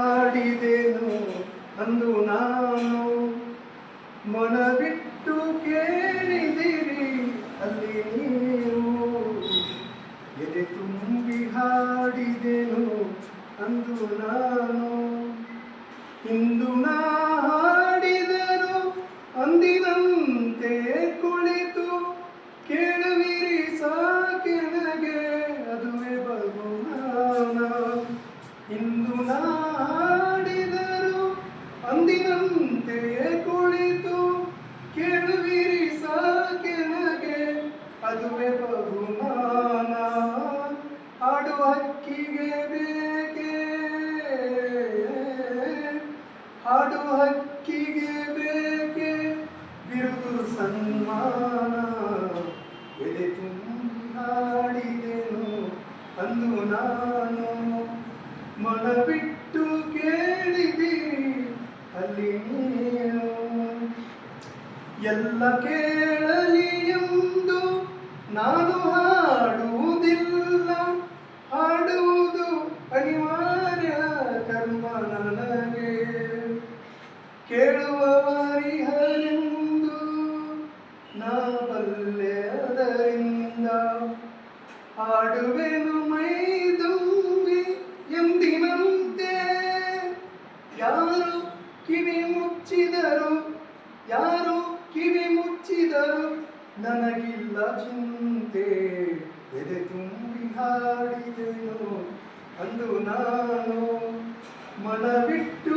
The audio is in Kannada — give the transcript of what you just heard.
ಆಡಿದೆನು ಅಂದು ನಾನು ಮನವಿಟ್ಟು ಕೇಳಿದಿರಿ. ಅಲ್ಲಿ ನೀವು ಎದೆ ತುಂಬಿ ಹಾಡಿದೆನು. ಅಂದು ನಾನು ಹಾಡಿದರು. ಅಂದಿನಂತೆ ಕುಳಿತು ಕೇಳುವಿರಿ ಸಾಕೆನಗೆ ಅದುವೇ ಬಹುಮಾನ. ಹಾಡು ಹಕ್ಕಿಗೆ ಬೇಕೆ? ಹಾಡು ಹಕ್ಕಿಗೆ ಬೇಕೆ? ಬಿರುದು ಸನ್ಮಾನ. ಎದೆ ತುಂಬಿ ಅಂದು ನಾನು. ಮನ ಬಿಟ್ಟು ಕೇಳಿದಿರಿ ಅಲ್ಲಿ ನೀನು. ಎಲ್ಲ ಕೇಳಲಿ ಎಂದು ನಾನು ಹಾಡುವುದಿಲ್ಲ. ಹಾಡುವುದು ಅನಿವಾರ್ಯ ಕರ್ಮ ನನಗೆ. ಕೇಳುವವರಿಹರೆಂದು ನಾ ಬಲ್ಲೆ ಅದರಿಂದ ಹಾಡುವೆನು ಮೈದುಂಬಿ ಕಿವಿ ಮುಚ್ಚಿದರು ನನಗಿಲ್ಲ ಚಿಂತೆ. ಎದೆ ತುಂಬಿ ಹಾಡಿದೆನು ಅಂದು ನಾನು ಮನವಿಟ್ಟು